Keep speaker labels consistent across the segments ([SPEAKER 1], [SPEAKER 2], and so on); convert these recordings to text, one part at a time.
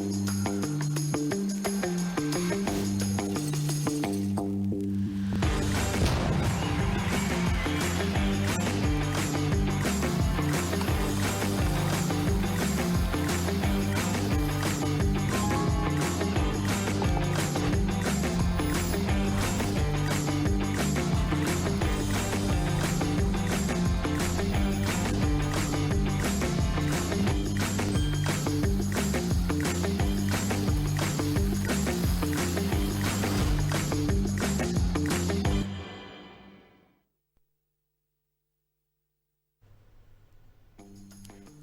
[SPEAKER 1] you.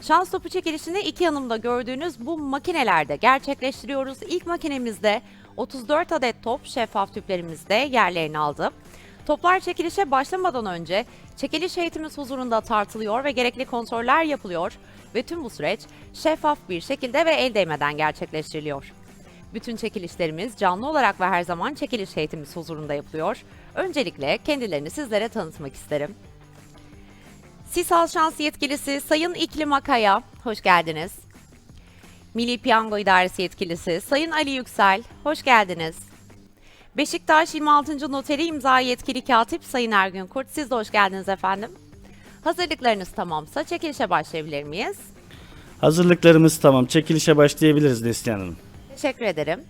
[SPEAKER 1] Şans topu çekilişini iki yanımda gördüğünüz bu makinelerde gerçekleştiriyoruz. İlk makinemizde 34 adet top şeffaf tüplerimizde yerlerini aldı. Toplar çekilişe başlamadan önce çekiliş heyetimiz huzurunda tartılıyor ve gerekli kontroller yapılıyor ve tüm bu süreç şeffaf bir şekilde ve el değmeden gerçekleştiriliyor. Bütün çekilişlerimiz canlı olarak ve her zaman çekiliş heyetimiz huzurunda yapılıyor. Öncelikle kendilerini sizlere tanıtmak isterim. Sisal Şans Yetkilisi Sayın İklim Akaya, hoş geldiniz. Milli Piyango İdaresi Yetkilisi Sayın Ali Yüksel, hoş geldiniz. Beşiktaş 26. Noteri İmza Yetkili Katip Sayın Ergün Kurt, siz de hoş geldiniz efendim. Hazırlıklarınız tamamsa çekilişe başlayabilir miyiz?
[SPEAKER 2] Hazırlıklarımız tamam. Çekilişe başlayabiliriz Neslihan Hanım.
[SPEAKER 1] Teşekkür ederim.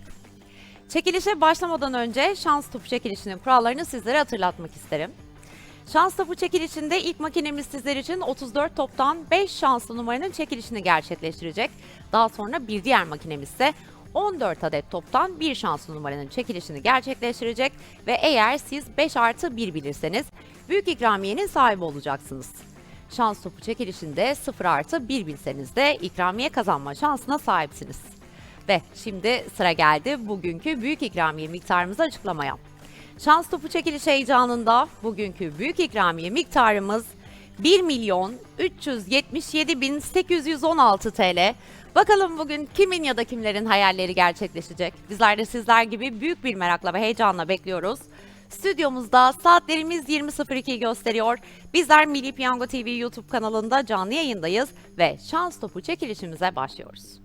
[SPEAKER 1] Çekilişe başlamadan önce şans topu çekilişinin kurallarını sizlere hatırlatmak isterim. Şans topu çekilişinde ilk makinemiz sizler için 34 toptan 5 şanslı numaranın çekilişini gerçekleştirecek. Daha sonra bir diğer makinemiz ise 14 adet toptan 1 şanslı numaranın çekilişini gerçekleştirecek ve eğer siz 5 artı 1 bilirseniz büyük ikramiyenin sahibi olacaksınız. Şans topu çekilişinde 0 artı 1 bilseniz de ikramiye kazanma şansına sahipsiniz. Ve şimdi sıra geldi bugünkü büyük ikramiye miktarımızı açıklamaya. Şans topu çekiliş heyecanında bugünkü büyük ikramiye miktarımız 1 milyon 377 bin 816 TL. Bakalım bugün kimin ya da kimlerin hayalleri gerçekleşecek? Bizler de sizler gibi büyük bir merakla ve heyecanla bekliyoruz. Stüdyomuzda saatlerimiz 20.02 gösteriyor. Bizler Milli Piyango TV YouTube kanalında canlı yayındayız ve şans topu çekilişimize başlıyoruz.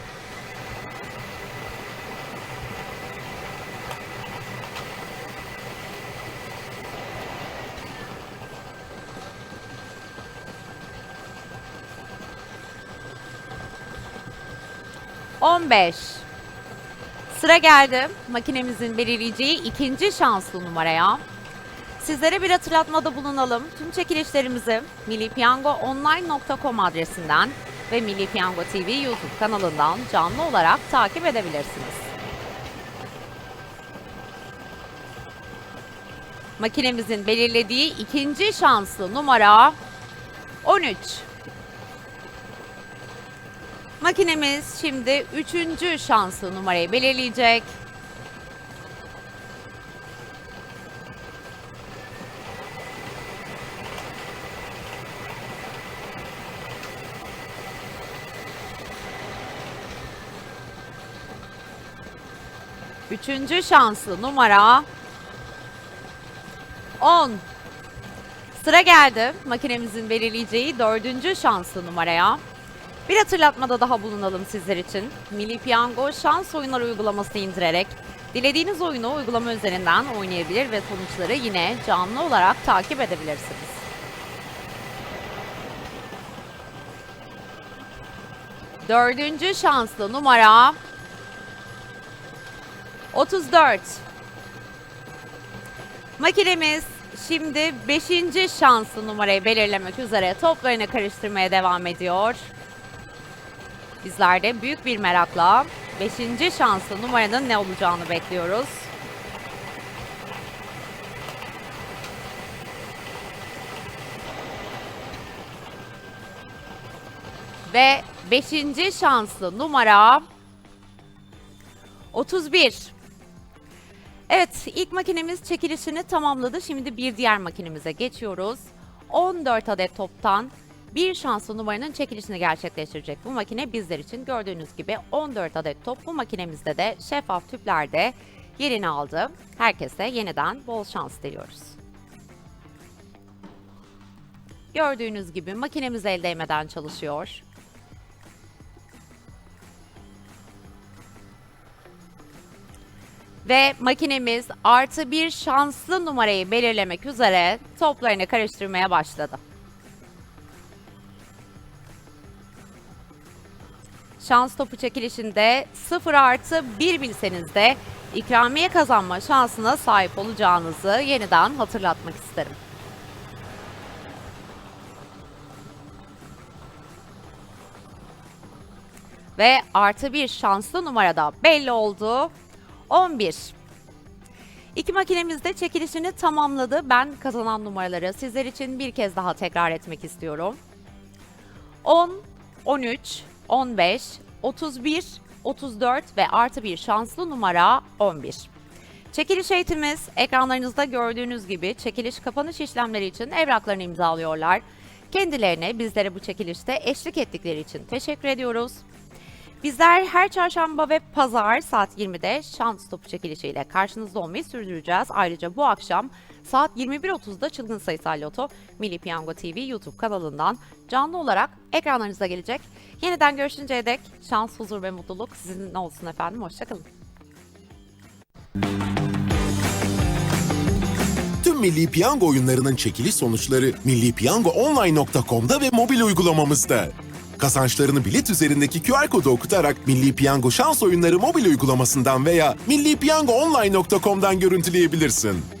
[SPEAKER 1] On beş. Sıra geldi makinemizin belirleyeceği ikinci şanslı numaraya. Sizlere bir hatırlatmada bulunalım. Tüm çekilişlerimizi millipiyangoonline.com adresinden ve Milli Piyango TV YouTube kanalından canlı olarak takip edebilirsiniz. Makinemizin belirlediği ikinci şanslı numara 13. Makinemiz şimdi üçüncü şanslı numarayı belirleyecek. Üçüncü şanslı numara 10. Sıra geldi makinemizin belirleyeceği dördüncü şanslı numaraya. Bir hatırlatmada daha bulunalım sizler için. Milli Piyango şans oyunları uygulamasını indirerek dilediğiniz oyunu uygulama üzerinden oynayabilir ve sonuçları yine canlı olarak takip edebilirsiniz. Dördüncü şanslı numara 34. Makinemiz şimdi 5. şanslı numarayı belirlemek üzere toplarını karıştırmaya devam ediyor. Bizler de büyük bir merakla 5. şanslı numaranın ne olacağını bekliyoruz. Ve 5. şanslı numara 31. Evet, ilk makinemiz çekilişini tamamladı. Şimdi bir diğer makinemize geçiyoruz. 14 adet toptan bir şanslı numaranın çekilişini gerçekleştirecek bu makine bizler için. Gördüğünüz gibi 14 adet top bu makinemizde de şeffaf tüplerde yerini aldı. Herkese yeniden bol şans diliyoruz. Gördüğünüz gibi makinemiz el değmeden çalışıyor. Ve makinemiz artı bir şanslı numarayı belirlemek üzere toplarını karıştırmaya başladı. Şans topu çekilişinde 0 artı 1 bilseniz de ikramiye kazanma şansına sahip olacağınızı yeniden hatırlatmak isterim. Ve artı bir şanslı numarada belli oldu. 11. İki makinemiz de çekilişini tamamladı. Ben kazanan numaraları sizler için bir kez daha tekrar etmek istiyorum. 10, 13, 15, 31, 34 ve artı bir şanslı numara 11. Çekiliş eğitimimiz ekranlarınızda gördüğünüz gibi çekiliş kapanış işlemleri için evraklarını imzalıyorlar. Kendilerine bizlere bu çekilişte eşlik ettikleri için teşekkür ediyoruz. Bizler her çarşamba ve pazar saat 20'de şans topu çekilişiyle karşınızda olmayı sürdüreceğiz. Ayrıca bu akşam saat 21.30'da Çılgın Sayısal Loto Milli Piyango TV YouTube kanalından canlı olarak ekranlarınıza gelecek. Yeniden görüşünceye dek şans, huzur ve mutluluk sizinle olsun efendim. Hoşçakalın.
[SPEAKER 3] Tüm Milli Piyango oyunlarının çekiliş sonuçları millipiyangoonline.com'da ve mobil uygulamamızda. Kazançlarını bilet üzerindeki QR kodu okutarak Milli Piyango şans oyunları mobil uygulamasından veya millipiyangoonline.com'dan görüntüleyebilirsin.